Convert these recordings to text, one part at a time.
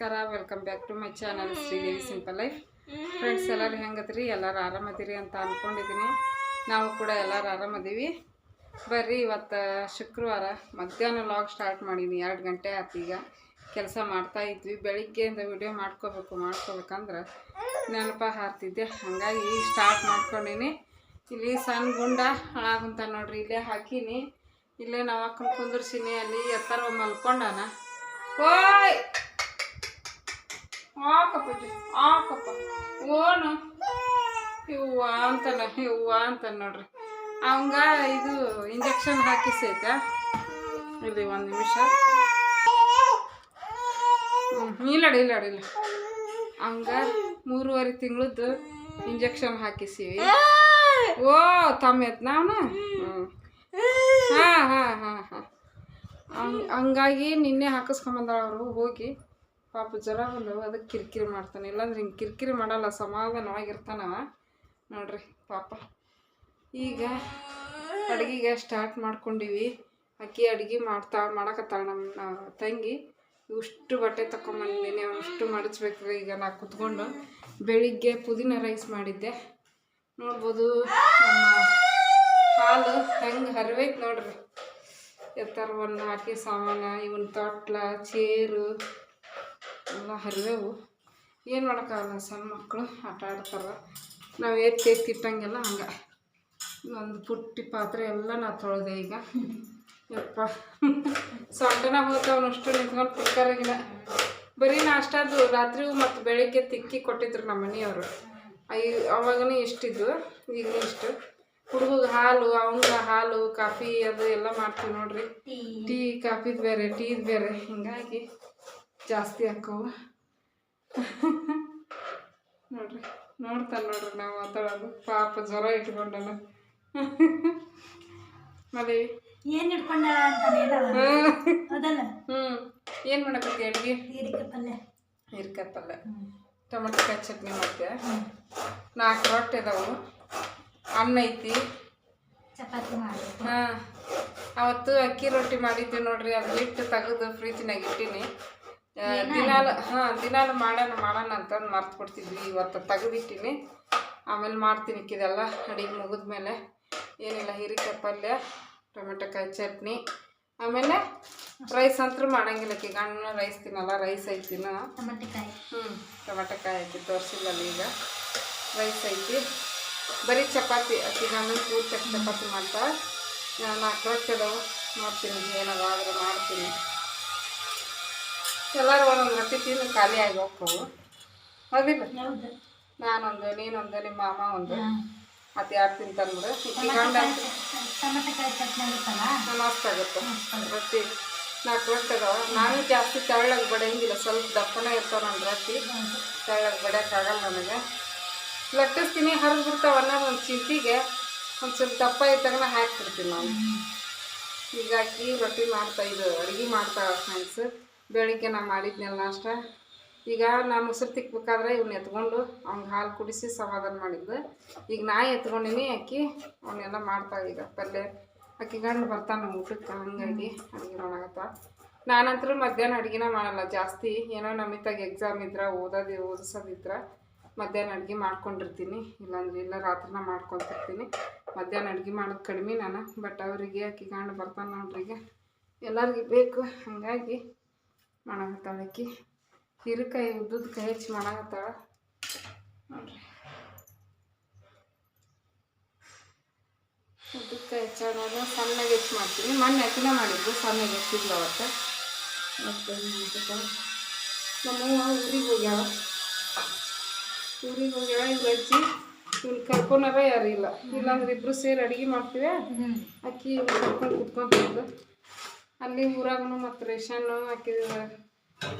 ನಮಸ್ಕಾರ. Welcome back to my channel Sridevi simple life friends ಎಲ್ಲರೂ ಹೆಂಗದ್ರಿ? ಎಲ್ಲರೂ ಆರಾಮದಿರಿ ಅಂತ ಅಂದ್ಕೊಂಡಿದ್ದೀನಿ ನಾವು ಕೂಡ ಎಲ್ಲರೂ ಆರಾಮದೀವಿ. ಬರ್ರಿ ಇವತ್ತು ಶುಕ್ರವಾರ ಮಧ್ಯಾಹ್ನ ಲಾಗ್ ಸ್ಟಾರ್ಟ್ ಮಾಡೀನಿ. ಎರಡು ಗಂಟೆ ಆಯ್ತು ಈಗ ಕೆಲಸ ಮಾಡ್ತಾ ಇದ್ವಿ. ಬೆಳಿಗ್ಗೆಯಿಂದ ವಿಡಿಯೋ ಮಾಡ್ಕೋಬೇಕು ಮಾಡ್ಕೋಬೇಕಂದ್ರೆ ನೆನಪ ಹಾರ್ತಿದ್ದೆ. ಹಾಗಾಗಿ ಸ್ಟಾರ್ಟ್ ಮಾಡ್ಕೊಂಡೀನಿ. ಇಲ್ಲಿ ಸಣ್ಣ ಗುಂಡ ಹಾಳಾಗುಂತ ನೋಡ್ರಿ ಇಲ್ಲೇ ಹಾಕೀನಿ. ಇಲ್ಲೇ ನಾವು ಹಾಕೊಂಡು ಕುಂದಿರ್ಸೀನಿ. ಅಲ್ಲಿ ಎತ್ತರ ಮಲ್ಕೊಂಡಾನ ಓಯ್! ಆಕಪ್ಪ ಹಾಕಪ್ಪ ಓನು. ಇವ್ವ ಅಂತಾನ ಇವ್ವ ಅಂತಾನ ನೋಡ್ರಿ. ಅವಂಗ ಇದು ಇಂಜೆಕ್ಷನ್ ಹಾಕಿಸೈತೆ. ಇಲ್ಲಿ ಒಂದು ನಿಮಿಷ. ಹ್ಞೂ ಇಲ್ಲಡಿ ಇಲ್ಲ ಹಂಗ ಮೂರುವರೆ ತಿಂಗಳದ್ದು ಇಂಜೆಕ್ಷನ್ ಹಾಕಿಸಿವಿ. ಓ, ತಮ್ಮ ನಾನು ಹಾ ಹಾ ಹಾಂ ಹಾಂ ಹಾಂ ಹಾಂ. ಹಂಗ್, ಹಂಗಾಗಿ ನಿನ್ನೆ ಹಾಕಿಸ್ಕೊಂಬಂದಾಳ ಅವರು ಹೋಗಿ. ಪಾಪ ಜ್ವರ ಬಂದವು, ಅದಕ್ಕೆ ಕಿರಿಕಿರಿ ಮಾಡ್ತಾನೆ. ಇಲ್ಲಾಂದ್ರೆ ಹಿಂಗೆ ಕಿರಿಕಿರಿ ಮಾಡಲ್ಲ ಸಮಾಧಾನವಾಗಿರ್ತಾನವ ನೋಡ್ರಿ ಪಾಪ. ಈಗ ಅಡುಗೆಗೆ ಸ್ಟಾರ್ಟ್ ಮಾಡ್ಕೊಂಡಿವಿ. ಅಕ್ಕಿ ಅಡುಗೆ ಮಾಡ್ತಾ, ಮಾಡಕತ್ತಾಳ ನಮ್ಮ ತಂಗಿ. ಇಷ್ಟು ಬಟ್ಟೆ ತಗೊಂಬಂದಿನಿ ಅಷ್ಟು ಮಡಚ್ಬೇಕು ಈಗ ನಾ ಕುತ್ಕೊಂಡು. ಬೆಳಿಗ್ಗೆ ಪುದೀನ ರೈಸ್ ಮಾಡಿದ್ದೆ. ನೋಡ್ಬೋದು ನಮ್ಮ ಹಾಲು ಹೆಂಗೆ ಹರಿಬೇಕು ನೋಡ್ರಿ. ಒಂದು ಹಾಕಿ, ಸಾಮಾನು, ಇವನ್ ತೊಟ್ಲ, ಚೇರು ಎಲ್ಲ ಹರಿವೆವು ಏನು ಮಾಡೋಕ್ಕಾಗಲ್ಲ, ಸಣ್ಣ ಮಕ್ಕಳು ಆಟ ಆಡ್ತಾರೆ. ನಾವು ಎತ್ತಿ ಎತ್ತಿ ಇಟ್ಟಂಗೆಲ್ಲ ಹಂಗೆ. ಒಂದು ಪುಟ್ಟಿ ಪಾತ್ರೆ ಎಲ್ಲ ನಾ ತೊಳೆದೆ ಈಗ. ಯಪ್ಪ. ಸೊಂಟನ ಹೋಗ್ತಾವನಷ್ಟು ನಿಂತ್ಕೊಂಡು ಕುಕ್ಕರಾಗಿನ ಬರೀ ನಾಷ್ಟಾದು ರಾತ್ರಿ ಮತ್ತು ಬೆಳಿಗ್ಗೆ ತಿಕ್ಕಿ ಕೊಟ್ಟಿದ್ರು ನಮ್ಮ ಮನೆಯವರು. ಐ, ಅವಾಗನೇ ಇಷ್ಟಿದ್ದು ಈಗ ಇಷ್ಟು. ಹುಡುಗ ಹಾಲು ಅವಂಗ ಹಾಲು, ಕಾಫಿ ಅದು ಎಲ್ಲ ಮಾಡ್ತೀವಿ ನೋಡ್ರಿ. ಟೀ, ಕಾಫಿದು ಬೇರೆ, ಟೀದ್ ಬೇರೆ. ಹಿಂಗಾಗಿ ಜಾಸ್ತಿ ಹಾಕೋ ನೋಡ್ರಿ ನೋಡ್ತಾನೆ ನೋಡ್ರಿ ನಾವು ಮಾತಾಡೋದು ಪಾಪ ಜ್ವರ ಇಟ್ಕೊಂಡನು ಮದಿ ಏನ್ ಇಟ್ಕೊಂಡ ಅಂತ ಹ್ಞೂ ಏನು ಅಡುಗೆ? ಪಲ್ಯ. ಹೀರ್ಕಾಯಿ ಪಲ್ಯ. ಟೊಮೆಟೊಕಾಯಿ ಚಟ್ನಿ ಮಾಡ್ತೀಯ? ನಾಲ್ಕು ರೊಟ್ಟಿ ಅದಾವು. ಅನ್ನ ಐತಿ. ಚಪಾತಿ ಮಾಡಿ. ಹಾಂ. ಅವತ್ತು ಅಕ್ಕಿ ರೊಟ್ಟಿ ಮಾಡಿದ್ವಿ ನೋಡ್ರಿ. ಅದು ಹಿಟ್ಟು ತೆಗೆದು ಫ್ರಿಜ್ನಾಗ ಇಟ್ಟೀನಿ. ದಿನಾಲ ಹಾಂ ದಿನಾಲು ಮಾಡೋಣ ಮಾಡೋಣ ಅಂತಂದು ಮರ್ತು ಕೊಡ್ತಿದ್ವಿ ಇವತ್ತು ತೆಗೆದಿಟ್ಟಿನಿ. ಆಮೇಲೆ ಮಾಡ್ತೀನಿ ಇಕ್ಕಿದೆಲ್ಲ. ಅಡಿಗೆ ಮುಗಿದ್ಮೇಲೆ ಏನಿಲ್ಲ ಹೀರಿಕಾಯಿ ಪಲ್ಯ ಟೊಮೆಟೊಕಾಯಿ ಚಟ್ನಿ. ಆಮೇಲೆ ರೈಸ್ ಅಂತೂ ಮಾಡೋಂಗಿಲ್ಲ ಈಗ ಹಣ್ಣು ರೈಸ್ ತಿನ್ನಲ್ಲ ರೈಸ್ ಐತಿನ ಟೊಮೆಟೊಕಾಯಿ. ಹ್ಞೂ ಟೊಮೆಟೊಕಾಯಿ ಐತಿ ತೋರಿಸಿಲ್ಲಲ್ಲ ಈಗ. ರೈಸ್ ಐತಿ. ಬರೀ ಚಪಾತಿ. ಅಕ್ಕಿ ಗಂಡನ ಪೂರ್ತಿ ಚಪಾತಿ ಮಾಡ್ತಾ ನಾಲ್ಕು ರೊಟ್ಟಿ ಅದಾವೆ. ನೋಡ್ತೀನಿ ಏನದ ಆದ್ರೆ ಮಾಡ್ತೀನಿ. ಎಲ್ಲರೂ ಒಂದೊಂದು ರೊಟ್ಟಿ ತಿಂದು ಖಾಲಿ ಆಗಿ ಹೋಗ್ತವು. ಹೌದಿಲ್ಲ ಹೌದು. ನಾನೊಂದು ನೀನೊಂದು ನಿಮ್ಮ ಮಾಮ ಒಂದು. ಮತ್ತೆ ಅದು ಯಾರು ತಿಂತಂದ್ರೆ ಗಂಡ ಆಗುತ್ತಲ್ಲ ಆಗುತ್ತೆ. ರೊಟ್ಟಿ ನಾಲ್ಕು ರೊಟ್ಟಿ ಅದಾವ. ನಾನು ಜಾಸ್ತಿ ತೆಳ್ಳಗೆ ಬಡಿಯಂಗಿಲ್ಲ ಸ್ವಲ್ಪ ದಪ್ಪನೇ ಇರ್ತಾವ ನನ್ನ ರೊಟ್ಟಿ. ತೆಳ್ಳಗೆ ಬಡಿಯೋಕ್ಕಾಗಲ್ಲ ನನಗೆ. ಲಟ್ಟಿಸ್ತೀನಿ ಹರಿದು ಬಿಡ್ತಾವ ಅನ್ನೋದು ಒಂದು ಚಿಂತಿಗೆ ಒಂದು ಸ್ವಲ್ಪ ದಪ್ಪ ಇದ್ದಾಗ ಹಾಕ್ಬಿಡ್ತೀನಿ ನಾನು. ಹೀಗಾಗಿ ರೊಟ್ಟಿ ಮಾಡ್ತಾ ಇದು ಅಡುಗೆ ಮಾಡ್ತಾ ಫ್ರೆಂಡ್ಸ್ ಬೆಳಿಗ್ಗೆ ನಾ ಮಾಡಿದ್ನಲ್ಲ ನಾಷ್ಟ ಈಗ ನಾ ಮೊಸರು ತಿಕ್ಬೇಕಾದ್ರೆ ಇವ್ನ ಎತ್ಕೊಂಡು ಅವ್ನಿಗೆ ಹಾಲು ಕುಡಿಸಿ ಸಮಾಧಾನ ಮಾಡಿದ್ದು ಈಗ ನಾ ಎತ್ಕೊಂಡಿನಿ ಅಕ್ಕಿ ಅವನ್ನೆಲ್ಲ ಮಾಡ್ತಾ ಈಗ ಪಲ್ಯ. ಅಕ್ಕಿ ಗಂಡು ಬರ್ತಾನೆ ಊಟಕ್ಕೆ, ಹಂಗಾಗಿ ಅಡುಗೆ ಮಾಡಾಕತ್ತ. ನಾನಂತರೂ ಮಧ್ಯಾಹ್ನ ಅಡುಗೆನ ಮಾಡಲ್ಲ, ಜಾಸ್ತಿ ಏನೋ ನಮ್ಮಿತ್ತಾಗ ಎಕ್ಸಾಮ್ ಇದ್ರೆ, ಓದೋದು ಓದಿಸೋದಿದ್ರೆ ಮಧ್ಯಾಹ್ನ ಅಡುಗೆ ಮಾಡ್ಕೊಂಡಿರ್ತೀನಿ. ಇಲ್ಲಾಂದ್ರೆ ಇಲ್ಲ ರಾತ್ರಿನ ಮಾಡ್ಕೊತಿರ್ತೀನಿ. ಮಧ್ಯಾಹ್ನ ಅಡುಗೆ ಮಾಡೋದು ಕಡಿಮೆ ನಾನು ಬಟ್ ಅವರಿಗೆ ಅಕ್ಕಿ ಗಂಡು ಬರ್ತಾನೆ ಈಗ. ಎಲ್ಲರಿಗೂ ಬೇಕು, ಹಾಗಾಗಿ ಮಾಡಾಕತ್ತಾಳ ಅಕ್ಕಿ ಹೀರೆಕಾಯಿ ಉದ್ದದ ಕೈ ಹಚ್ಚಿ ಮಾಡಾಕತ್ತಾಳ. ನೋಡ್ರಿ. ಉದ್ದದ ಕೈ ಹೆಚ್ಚಾಗ ಸಣ್ಣಗೆ ಹೆಚ್ಚು ಮಾಡ್ತೀನಿ. ಮೊನ್ನೆ ಅಕ್ಕಿನ ಮಾಡಿದ್ದು ಸಣ್ಣಗೆ ಹೆಚ್ಚಿದ್ಲು ಅವತ್ತು. ಮತ್ತೆ ನಮ್ಮವ್ವ ಊರಿಗೆ ಹೋಗ್ಯಾವ ಊರಿಗೆ ಹೋಗ್ಯಾವ ಇವ್ರು ಹಚ್ಚಿ ಇವ್ನು ಕರ್ಕೊಂಡಾರ ಯಾರು ಇಲ್ಲ. ಇಲ್ಲಾಂದ್ರೆ ಇಬ್ರು ಸೇರಿ ಅಡುಗೆ ಮಾಡ್ತೀವಿ. ಅಕ್ಕಿ ಇವ್ನು ಕರ್ಕೊಂಡು ಕುತ್ಕೊಂತಿದ್ದು ಅಲ್ಲಿ ಊರಾಗೂ ಮತ್ತು ರೇಷನ್ನು ಹಾಕಿದ್ರೆ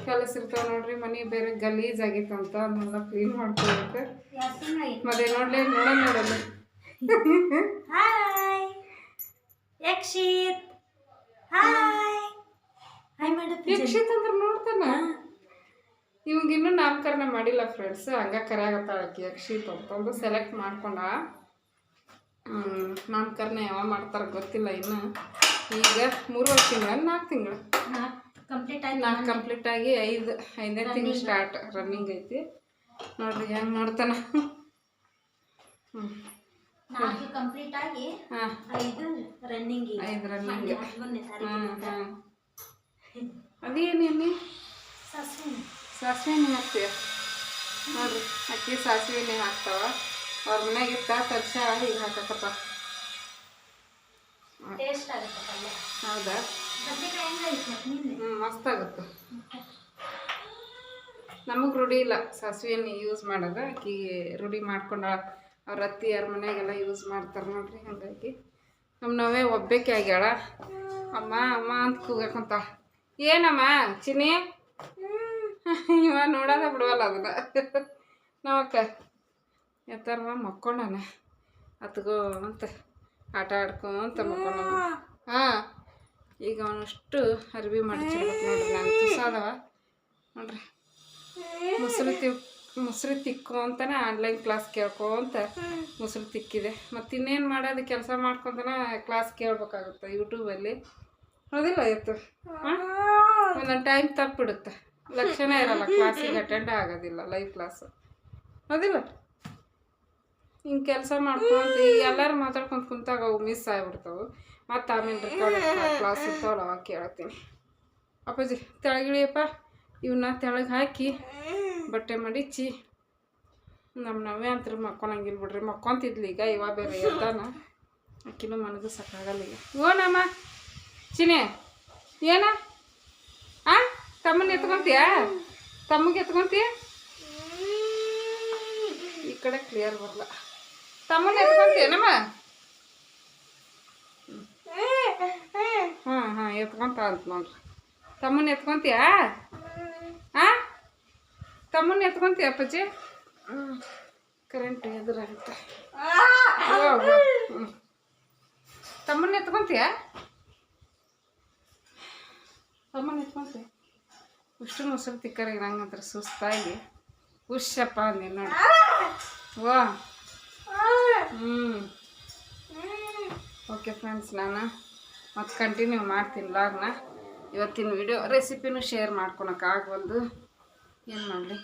ಕೆಲಸ ಇರ್ತಾವ ನೋಡ್ರಿ ಮನೆ ಬೇರೆ ಗಲೀಜ್ ಆಗೈತಂತ ಅದನ್ನೆಲ್ಲ ಕ್ಲೀನ್ ಮಾಡ್ಕೊಬೇಕು? ಮತ್ತೆ ನೋಡ್ಲಿ ನೋಡ ನೋಡಲ್ಲ ಯಕ್ಷಿತ್. ಅಂದ್ರೆ ನೋಡ್ತಾನ? ಇವಂಗಿನ್ನೂ ನಾಮಕರಣ ಮಾಡಿಲ್ಲ ಫ್ರೆಂಡ್ಸ್ ಹಂಗ ಕರೆಯಾಗತ್ತಾಳ ಆಕಿ ಯಕ್ಷಿತ್ ಅಂತಂದು ಸೆಲೆಕ್ಟ್ ಮಾಡ್ಕೊಂಡ. ನಾಮಕರಣ ಯಾವಾಗ ಮಾಡ್ತಾರ ಗೊತ್ತಿಲ್ಲ ಇನ್ನು. ಈಗ ಮೂರುವರೆ ತಿಂಗಳ? ನಾಲ್ಕು ತಿಂಗಳು? ಕಂಪ್ಲೀಟ್ ಆಗಿ ನಾಲ್ಕು ಕಂಪ್ಲೀಟ್ ಆಗಿ ಐದು ಐದನೇ ತಿಂಗಳು ಸ್ಟಾರ್ಟ್ ರನ್ನಿಂಗ್ ಐತಿ. ನೋಡ್ರಿ ಹೆಂಗೆ ಮಾಡ್ತಾನ. ಹ್ಞೂ ನಾಲ್ಕು ಕಂಪ್ಲೀಟ್ ಆಗಿ ಹಾಂ. ಐದು ರನ್ನಿಂಗ್ ಐದು ರನ್ನಿಂಗ್ ಅದೇನೇನು ಸಾಸಿವೆ ಸಾಸಿವೆ ಎಣ್ಣೆ ಹಾಕ್ತೀಯ? ನೋಡ್ರಿ ಅಕ್ಕಿ ಸಾಸಿವೆ ಎಣ್ಣೆ ಹಾಕ್ತಾವ. ಅವ್ರ ಮನ್ಯಾಗ ಇರ್ತಾ ತರ್ಸ ಈಗ ಹಾಕಕತ್ತ ಟೇಸ್ಟ್ ಆಗುತ್ತೆ ಪಲ್ಯ. ಹೌದಾ? ಬದ್ನೆಕಾಯಿ ಹೆಂಗೈತೆ ಚಟ್ನಿ ಹ್ಞೂ ಮಸ್ತ್ ಆಗುತ್ತೆ. ನಮಗೆ ರೂಢಿ ಇಲ್ಲ. ಸಾಸಿವೆ ಎಣ್ಣೆ ಯೂಸ್ ಮಾಡೋದು. ಆಕಿ ರೂಢಿ ಮಾಡ್ಕೊಂಡ ಅವ್ರ ಅತ್ತಿ ಯಾರ ಮನೆಗೆಲ್ಲ ಯೂಸ್ ಮಾಡ್ತಾರೆ ನೋಡ್ರಿ ಹಾಗಾಗಿ. ನಮ್ಮ ನಾವೇ ಒಬ್ಬಕ್ಕೆ ಆಗ್ಯಾಳ. ಅಮ್ಮ ಅಮ್ಮ ಅಂತ ಕೂಗಕ್ಕಂತ ಏನಮ್ಮ ಚಿನಿ ಇವ ನೋಡೋದ ಬಿಡವಲ್ಲ ಅದನ್ನ. ನಾವಕ್ಕ ಎತ್ತಾರಮ್ಮ ಮಕ್ಕೊಂಡಾನ. ಅತ್ಗೋ ಅಂತ. ಆಟ ಆಡ್ಕೊಂತ ಮಕ್ಕೊಂಡ ಹಾಂ ಈಗ ಅವನಷ್ಟು ಅರ್ಬಿ ಮಡಚಿರ್ಬೇಕು ನೋಡ್ರಿ ನಾನು ತುಸಾದವ ನೋಡ್ರಿ. ಮೊಸರು ತಿ ಮೊಸರು ತಿಕ್ಕು ಅಂತಾನೆ ಆನ್ಲೈನ್ ಕ್ಲಾಸ್ ಕೇಳ್ಕೊಂತ ಮೊಸರು ತಿಕ್ಕಿದೆ. ಮತ್ತು ಇನ್ನೇನು ಮಾಡೋದು ಕೆಲಸ ಮಾಡ್ಕೊಂತಾನೆ ಕ್ಲಾಸ್ ಕೇಳ್ಬೇಕಾಗುತ್ತೆ ಯೂಟ್ಯೂಬಲ್ಲಿ ಹೌದಿಲ್ಲ ಇತ್ತು ಒಂದೊಂದು ಟೈಮ್ ತಪ್ಪಿಡುತ್ತೆ. ಲಕ್ಷಣ ಇರಲ್ಲ ಕ್ಲಾಸಿಗೆ ಅಟೆಂಡ್ ಆಗೋದಿಲ್ಲ ಲೈವ್ ಕ್ಲಾಸ್ ಹೌದಿಲ್ಲ ಹಿಂಗೆ ಕೆಲಸ ಮಾಡ್ಕೊಂಡು ಎಲ್ಲರ ಮಾತಾಡ್ಕೊಂತ ಕುಂತಾಗ ಅವು ಮಿಸ್ ಆಗಿಬಿಡ್ತಾವೆ. ಮತ್ತು ಆಮೇಲೆ ರೆಕಾರ್ಡ್ ಕ್ಲಾಸ್ ಇರ್ತಾವಲ್ಲ ಅವಾಗ ಕೇಳ್ತೀನಿ ಅಪ್ಪಾಜಿ, ತೆಳಗಿಳಿಯಪ್ಪ ಇವನ್ನ ತೆಳಗೆ ಹಾಕಿ ಬಟ್ಟೆ ಮಡಿಚಿ ನಮ್ಮ ನಾವೇ ಅಂತ ಮಕ್ಕೊಳಂಗಿಲ್ಲ ಬಿಡ್ರಿ, ಮಕ್ಕೊಂತಿದ್ಲು ಈಗ, ಇವಾಗ ಬೇರೆ ಎದ್ದಾನ ಅಕ್ಕಿನೂ ಮನಗೂ ಸಾಕಾಗಲ್ಲ ಈಗ. ಓನಮ್ಮ ಚಿನಿ ಏನ? ಆ, ತಮ್ಮನ್ನ ಎತ್ಕೊಂತೀಯ? ತಮ್ಮಗೆ ಎತ್ಕೊಂತೀಯ? ಈ ಕಡೆ ಕ್ಲಿಯರ್ ಬರಲ್ಲ ತಮ್ಮನ್ನ ಎತ್ಕೊಂತೀಯನಮ್ಮ ಹಾಂ ಹಾಂ ಎತ್ಕೊಂತ ಅಂತ ನೋಡ್ರಿ ತಮ್ಮನ್ನ ಎತ್ಕೊಂತೀಯ? ಆ? ತಮ್ಮನ ಎತ್ಕೊಂತೀಯ ಅಪ್ಪಾಜಿ? ಹ್ಞೂ ಕರೆಂಟ್ ಎದುರಾಗುತ್ತೆ. ಹ್ಞೂ ತಮ್ಮನ್ನ ಎತ್ಕೊಂತೀಯ? ತಮ್ಮನ್ನ ಎತ್ಕೊಂತೀಯ? ಉಷ್ಟು ಮೊಸರು ತಿಕ್ಕರಿಗೆ ನಂಗಂದ್ರೆ ಸುಸ್ತಾಗಿ. ಹುಷಪ್ಪ ಅಂದೆ ನೋಡಿ. ವಾ ಹ್ಞೂ ಓಕೆ ಫ್ರೆಂಡ್ಸ್ ನಾನು ಮತ್ತೆ ಕಂಟಿನ್ಯೂ ಮಾಡ್ತೀನಿ ಲಾಗ್ನ ಇವತ್ತಿನ ವಿಡಿಯೋ ರೆಸಿಪಿನೂ ಶೇರ್ ಮಾಡ್ಕೊಳಕ್ಕಾಗವಲ್ದು ಏನು ಮಾಡಲಿ?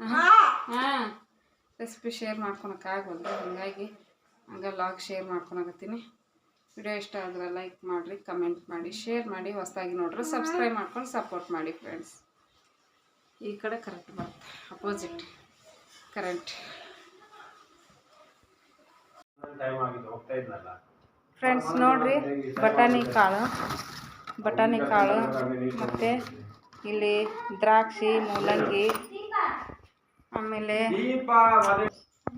ಹಾಂ ರೆಸಿಪಿ ಶೇರ್ ಮಾಡ್ಕೊಳಕ್ಕಾಗವಲ್ದು ಹಾಗಾಗಿ ಹಂಗೆ ಲಾಗ್ ಶೇರ್ ಮಾಡ್ಕೊಳಕತ್ತೀನಿ. ವಿಡಿಯೋ ಇಷ್ಟ ಆದರೆ ಲೈಕ್ ಮಾಡಿರಿ ಕಮೆಂಟ್ ಮಾಡಿ ಶೇರ್ ಮಾಡಿ ಹೊಸದಾಗಿ ನೋಡ್ರಿ ಸಬ್ಸ್ಕ್ರೈಬ್ ಮಾಡ್ಕೊಂಡು ಸಪೋರ್ಟ್ ಮಾಡಿ ಫ್ರೆಂಡ್ಸ್ ಈ ಕಡೆ ಕರೆಕ್ಟ್ ಬರುತ್ತೆ ಅಪೋಸಿಟ್ ಕರೆಂಟ್ ಫ್ರೆಂಡ್ಸ್ ನೋಡ್ರಿ ಬಟಾಣಿ ಕಾಳು. ಬಟಾಣಿ ಕಾಳು ಮತ್ತು ಇಲ್ಲಿ ದ್ರಾಕ್ಷಿ ಮೂಲಂಗಿ ಆಮೇಲೆ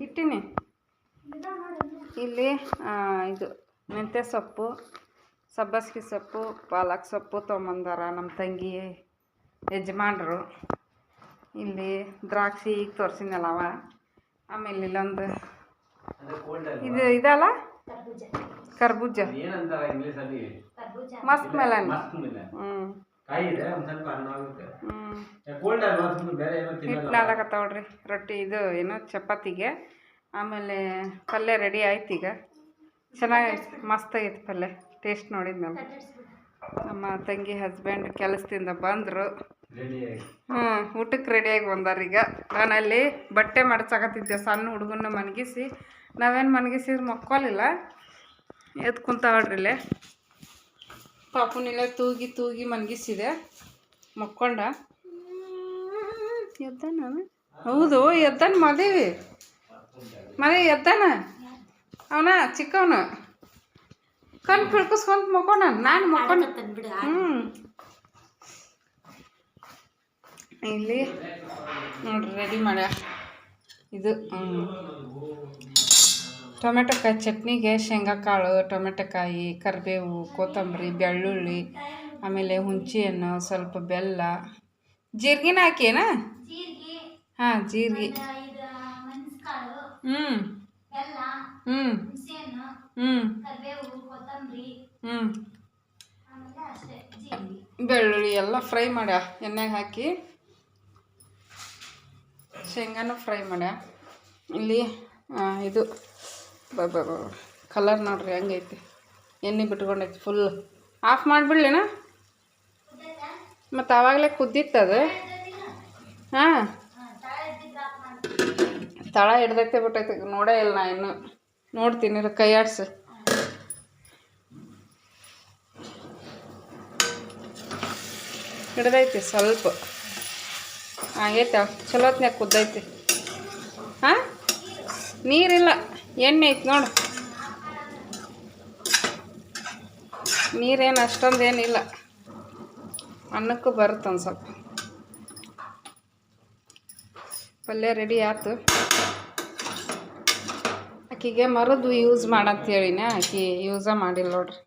ಇಟ್ಟಿನಿ. ಇಲ್ಲಿ ಇದು ಮೆಂತ್ಯ ಸೊಪ್ಪು ಸಬ್ಬಸ್ಗಿ ಸೊಪ್ಪು ಪಾಲಕ್ ಸೊಪ್ಪು ತೊಗೊಂಬಂದಾರ ನಮ್ಮ ತಂಗಿ ಯಜಮಾನ್ರು. ಇಲ್ಲಿ ದ್ರಾಕ್ಷಿ ಈಗ ತೋರಿಸಿನಲ್ಲವ ಆಮೇಲೆ ಇಲ್ಲೊಂದು ಇದು ಇದಲ್ಲ? ಕರ್ಬೂಜ. Musk melon. ನಾದಕತ್ತಾವಡ್ರಿ ರೊಟ್ಟಿ ಇದು ಏನು ಚಪಾತಿಗೆ. ಆಮೇಲೆ ಪಲ್ಯ ರೆಡಿ ಆಯ್ತು ಈಗ. ಚೆನ್ನಾಗೈತೆ ಮಸ್ತ್ ಆಗೈತೆ ಪಲ್ಯ. ಟೇಸ್ಟ್ ನೋಡಿದ್ನಲ್ಲ. ನಮ್ಮ ತಂಗಿ ಹಸ್ಬೆಂಡ್ ಕೆಲಸದಿಂದ ಬಂದರು. ಹ್ಞೂ ಊಟಕ್ಕೆ ರೆಡಿಯಾಗಿ ಬಂದಾರ ಈಗ. ನಾನು ಅಲ್ಲಿ ಬಟ್ಟೆ ಮಡ್ಸಕತ್ತಿದ್ದೆ ಸಣ್ಣ ಹುಡುಗನ ಮನಗಿಸಿ. ನಾವೇನು ಮನಗಿಸಿದ್ರೆ ಮಕ್ಕೋಲಿಲ್ಲ. ಎದ್ದು ಕುಂತಾವಡ್ರಿ ಇಲ್ಲೇ. ಪಾಪುನಿಲ್ಲ ತೂಗಿ ತೂಗಿ ಮನಗಿಸಿದೆ. ಮಕ್ಕೊಂಡ. ಎದ್ದಾನ ಹೌದು ಎದ್ದಾನ ಮದೇವಿ. ಮನೆ ಎದ್ದಾನ? ಅವನ ಚಿಕ್ಕವನು? ಕಣ್ ಪಿಳ್ಕಿಸ್ಕೊಂತ ಮಕ್ಕೊಂಡ ನಾನು ಮಕ್ಕೊಂಡ ಹ್ಞೂ ಇಲ್ಲಿ ನೋಡ್ರಿ ರೆಡಿ ಮಾಡ ಇದು. ಟೊಮೆಟೊಕಾಯಿ ಚಟ್ನಿಗೆ ಶೇಂಗಾಕಾಳು ಟೊಮೆಟೊಕಾಯಿ ಕರಿಬೇವು ಕೊತ್ತಂಬರಿ ಬೆಳ್ಳುಳ್ಳಿ ಆಮೇಲೆ ಹುಂಚೆಹಣ್ಣು ಸ್ವಲ್ಪ ಬೆಲ್ಲ. ಜೀರ್ಗಿನ ಹಾಕೇನ? ಹಾಂ ಜೀರಿಗೆ. ಹ್ಞೂ ಹ್ಞೂ ಹ್ಞೂ ಹ್ಞೂ ಬೆಳ್ಳುಳ್ಳಿ ಎಲ್ಲ ಫ್ರೈ ಮಾಡ ಎಣ್ಣೆಗೆ ಹಾಕಿ. ಶೇಂಗಾನು ಫ್ರೈ ಮಾಡ್ಯ? ಇಲ್ಲಿ ಇದು ಇದು ಕಲರ್ ನೋಡ್ರಿ ಹೆಂಗೈತಿ ಎಣ್ಣೆ ಬಿಟ್ಕೊಂಡೈತಿ ಫುಲ್ ಆಫ್ ಮಾಡಿಬಿಡ್ಲೇನ? ಮತ್ತು ಆವಾಗಲೇ ಕುದ್ದಿತ್ತದು ಹಾಂ? ತಳ ಹಿಡ್ದೈತೆ ಬಿಟ್ಟೈತೆ, ನೋಡೇ ಇಲ್ಲ ನಾ ಇನ್ನು. ನೋಡ್ತೀನಿ ಕೈ ಆಡ್ಸು. ಹಿಡ್ದೈತಿ ಸ್ವಲ್ಪ. ಆಗೈತೆ ಚಲೋ ಕುದ್ದೈತಿ. ಹಾಂ? ನೀರಿಲ್ಲ. ಎಣ್ಣೆ ಐತೆ ನೋಡು. ನೀರೇನು, ಅಷ್ಟೊಂದು ಏನಿಲ್ಲ. ಅನ್ನಕ್ಕೂ ಬರುತ್ತೆ ಒಂದು ಸ್ವಲ್ಪ. ಪಲ್ಯ ರೆಡಿ ಆಯ್ತು ಆಕಿಗೆ ಮರದ್ದು ಯೂಸ್ ಮಾಡಂತೇಳಿನ. ಆಕಿ ಯೂಸ ಮಾಡಿಲ್ಲ ನೋಡ್ರಿ.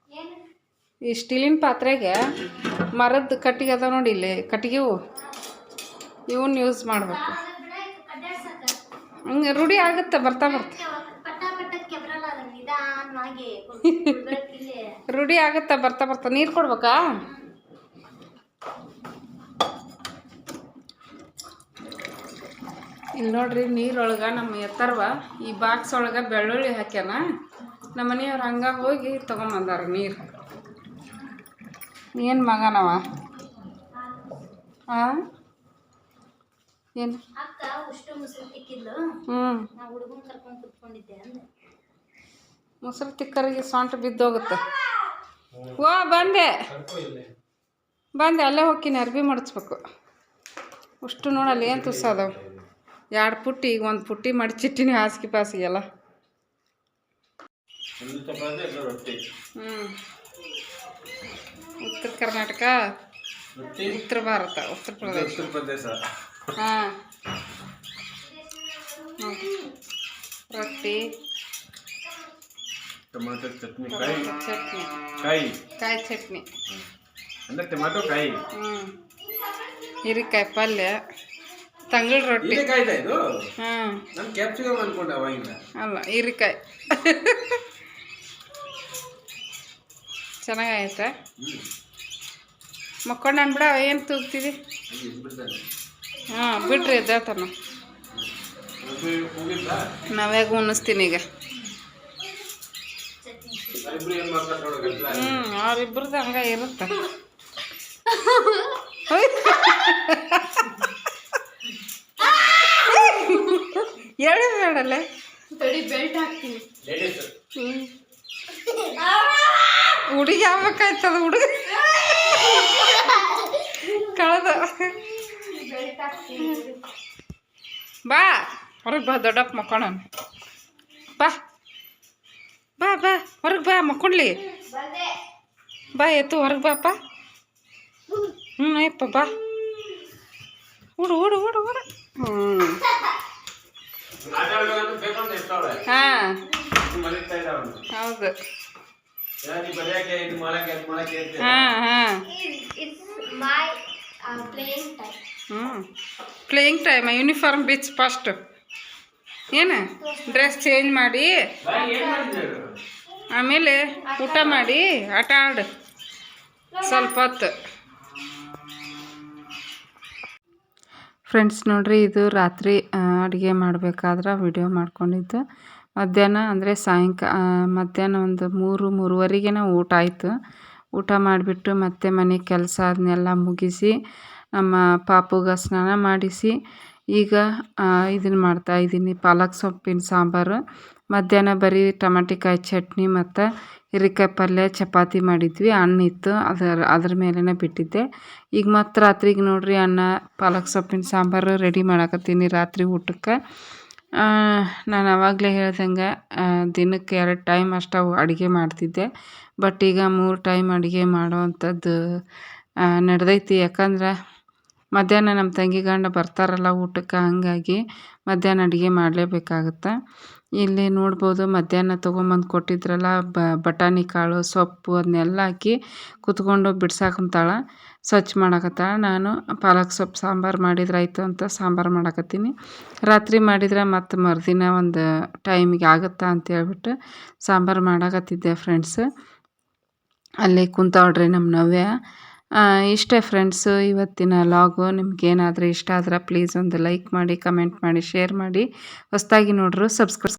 ಈ ಸ್ಟೀಲಿನ ಪಾತ್ರೆಗೆ ಮರದ್ದು ಕಟ್ಟಿಗೆ ಅದ ನೋಡಿ ಇಲ್ಲಿ ಕಟ್ಟಿಗೆವು ಇವನ್ನ ಯೂಸ್ ಮಾಡಬೇಕು. ಹಂಗೆ ರೂಢಿ ಆಗುತ್ತೆ ಬರ್ತಾ ಬರ್ತಾ. ರೂಢಿ ಆಗುತ್ತೆ ಬರ್ತಾ ಬರ್ತಾ. ನೀರು ಕೊಡ್ಬೇಕಾ? ಇಲ್ಲಿ ನೋಡ್ರಿ ನೀರೊಳಗೆ ನಮ್ಮ ಎತ್ತರ್ವ ಈ ಬಾಕ್ಸ್ ಒಳಗೆ ಬೆಳ್ಳುಳ್ಳಿ ಹಾಕ್ಯಾನ. ನಮ್ಮ ಮನೆಯವ್ರು ಹಂಗೆ ಹೋಗಿ ತೊಗೊಂಬಂದಾರ ನೀರು. ಏನು ಮಗನವ? ಹಾಂ ಏನು? ಅಕ್ಕ ಉಷ್ಟು ಮುಸುರು ತಿಕ್ಕಿದ್ಲು. ಹ್ಞೂ ನಾ ಹುಡುಗನ್ ಕರ್ಕೊಂಡ್ ಕುತ್ಕೊಂಡಿದ್ದೆ ಅಂದೆ. ಮೊಸರು ತಿಕ್ಕರಿಗೆ ಸೊಂಟ ಬಿದ್ದೋಗುತ್ತೆ. ಓ ಬಂದೆ. ಬಂದೆ ಅಲ್ಲೇ ಹೋಗ್ತೀನಿ ಅರ್ಬಿ ಮಡಚ್ಬೇಕು ಅಷ್ಟು ನೋಡಲ್ಲ ಏನು ತುಸ ಅದಾವ. ಎರಡು ಪುಟ್ಟಿ ಈಗ ಒಂದು ಪುಟ್ಟಿ ಮಡಚಿಟ್ಟಿನಿ ಹಾಸಿಗೆ ಪಾಸಿಗೆ ಎಲ್ಲ ಚಪಾತಿ ಎರಡು ರೊಟ್ಟಿ ಹ್ಞೂ ಉತ್ತರ ಕರ್ನಾಟಕ ಉತ್ತರ ಭಾರತ ಉತ್ತರ ಪ್ರದೇಶ. ಉತ್ತರ ಪ್ರದೇಶ. ಹಾಂ. ರೊಟ್ಟಿ. ಟೊಮಾಟೊ ಚಟ್ನಿ. ಕಾಯಿ. ಚಟ್ನಿ. ಕಾಯಿ. ಕಾಯಿ ಚಟ್ನಿ. ಅಂದ್ರೆ ಟೊಮಾಟೊ ಕಾಯಿ. ಹ್ಞೂ ಹೀರಿಕಾಯಿ ಪಲ್ಯ. ತಂಗಳ ರೊಟ್ಟಿ. ಇದು ಹಾಂ ನಾನು ಕ್ಯಾಪ್ಸಿಕಮ್ ಅನ್ಕೊಂಡೆ ಅವಾಗಿಂದ. ಅಲ್ಲ ಹೀರಿಕಾಯಿ. ಚೆನ್ನಾಗಾಯ್ತ? ಮಕ್ಕೊಂಡು ಅನ್ಬಿಡ ಬಿಡ ಏನು ತೂಗ್ತಿದಿ? ಹಾಂ, ಬಿಡ್ರಿ ಎದ್ದೇಳ್ತಾನ ನಾವ್ಯಾಗ ಉಣಿಸ್ತೀನಿ ಈಗ. ಹ್ಞೂ ಅವ್ರಿಬ್ರದ್ದು ಹಂಗ ಇರುತ್ತೆ. ಹೇಳಿ ಹೇಳಲ್ಲ ಹುಡುಗಿ ಆಗ್ಬೇಕಾಯ್ತದ ಹುಡುಗ? ಕಳೆದ. ಬಾ. ಹೊರಗೆ ಬಾ ದೊಡ್ಡಪ್ಪ ಮಕ್ಕೋಣ ಬಾ. ಬಾ ಬಾ. ಹೊರಗೆ ಬಾ ಮಕ್ಕೊಂಡ್ಲಿ ಬಾ ಎತ್ತು ಹೊರಗೆ ಬಾಪ್ಪ ಹ್ಞೂ ಅಯ್ಯಪ್ಪ ಬಾ. ಹುಡು ಹುಡು ಹುಡು ಹುಡು ಹ್ಞೂ ಹಾಂ. ಹೌದು. ಹಾಂ ಹಾಂ. ಹ್ಞೂ ಪ್ಲೇಯಿಂಗ್ ಟೈಮ್ ಯೂನಿಫಾರ್ಮ್ ಬಿಚ್ ಫಸ್ಟ್ ಏನು? ಡ್ರೆಸ್ ಚೇಂಜ್ ಮಾಡಿ. ಆಮೇಲೆ ಊಟ ಮಾಡಿ, ಆಟ ಆಡು. ಸ್ವಲ್ಪ ಹೊತ್ತು. ಫ್ರೆಂಡ್ಸ್ ನೋಡಿರಿ, ಇದು ರಾತ್ರಿ ಅಡುಗೆ ಮಾಡಬೇಕಾದ್ರೆ ವಿಡಿಯೋ ಮಾಡ್ಕೊಂಡಿದ್ದು. ಮಧ್ಯಾಹ್ನ, ಅಂದರೆ ಸಾಯಂಕಾಲ ಮಧ್ಯಾಹ್ನ ಒಂದು ಮೂರು ಮೂರುವರೆಗೆ ಊಟ ಆಯಿತು. ಊಟ ಮಾಡಿಬಿಟ್ಟು ಮತ್ತೆ ಮನೆ ಕೆಲಸ ಅದನ್ನೆಲ್ಲ ಮುಗಿಸಿ ನಮ್ಮ ಪಾಪುಗೆ ಸ್ನಾನ ಮಾಡಿಸಿ ಈಗ ಇದನ್ನು ಮಾಡ್ತಾಯಿದ್ದೀನಿ ಪಾಲಕ್ ಸೊಪ್ಪಿನ ಸಾಂಬಾರು. ಮಧ್ಯಾಹ್ನ ಬರೀ ಟಮಾಟಿಕಾಯಿ ಚಟ್ನಿ ಮತ್ತು ಹೀರೆಕಾಯಿ ಪಲ್ಯ, ಚಪಾತಿ ಮಾಡಿದ್ವಿ. ಅನ್ನ ಇತ್ತು. ಅದರ, ಅದ್ರ ಮೇಲೇ ಬಿಟ್ಟಿದ್ದೆ. ಈಗ ಮತ್ತೆ ರಾತ್ರಿಗೆ ನೋಡಿರಿ ಅನ್ನ, ಪಾಲಕ್ ಸೊಪ್ಪಿನ ಸಾಂಬಾರು ರೆಡಿ ಮಾಡಾಕತ್ತೀನಿ ರಾತ್ರಿ ಊಟಕ್ಕೆ. ನಾನು ಆವಾಗಲೇ ಹೇಳ್ದಂಗೆ ದಿನಕ್ಕೆ ಎರಡು ಟೈಮ್ ಅಷ್ಟು ಅಡುಗೆ ಮಾಡ್ತಿದ್ದೆ. ಬಟ್ ಈಗ ಮೂರು ಟೈಮ್ ಅಡುಗೆ ಮಾಡೋವಂಥದ್ದು ನಡೆದೈತಿ. ಯಾಕಂದ್ರೆ ಮಧ್ಯಾಹ್ನ ನಮ್ಮ ತಂಗಿ ಗಂಡ ಬರ್ತಾರಲ್ಲ ಊಟಕ್ಕೆ, ಹಾಗಾಗಿ ಮಧ್ಯಾಹ್ನ ಅಡುಗೆ ಮಾಡಲೇಬೇಕಾಗತ್ತೆ. ಇಲ್ಲಿ ನೋಡ್ಬೋದು ಮಧ್ಯಾಹ್ನ ತೊಗೊಂಬಂದು ಕೊಟ್ಟಿದ್ರಲ್ಲ ಬಟಾಣಿ ಕಾಳು, ಸೊಪ್ಪು ಅದನ್ನೆಲ್ಲ ಹಾಕಿ ಕುತ್ಕೊಂಡು ಬಿಡ್ಸಾಕಂತಾಳೆ, ಸ್ವಚ್ಛ ಮಾಡಾಕತ್ತಾಳ. ನಾನು ಪಾಲಕ್ ಸೊಪ್ಪು ಸಾಂಬಾರು ಮಾಡಿದ್ರೆ ಆಯಿತು ಅಂತ ಸಾಂಬಾರು ಮಾಡಾಕತ್ತೀನಿ. ರಾತ್ರಿ ಮಾಡಿದ್ರೆ ಮತ್ತು ಮರುದಿನ ಒಂದು ಟೈಮಿಗೆ ಅಂತ ಅಂತೇಳ್ಬಿಟ್ಟು ಸಾಂಬಾರು ಮಾಡಾಕತ್ತಿದ್ದೆ ಫ್ರೆಂಡ್ಸ್ ಅಲ್ಲಿ ಕುಂತವಳ್ರಿ ನಮ್ಮ ನವ್ಯ. ಇಷ್ಟೇ ಫ್ರೆಂಡ್ಸು ಇವತ್ತಿನ ಲಾಗು ನಿಮ್ಗೇನಾದರೂ ಇಷ್ಟ ಆದ್ರೆ ಪ್ಲೀಸ್ ಒಂದು ಲೈಕ್ ಮಾಡಿ ಕಮೆಂಟ್ ಮಾಡಿ ಶೇರ್ ಮಾಡಿ. ಹೊಸದಾಗಿ ನೋಡ್ರು ಸಬ್ಸ್ಕ್ರೈಬ್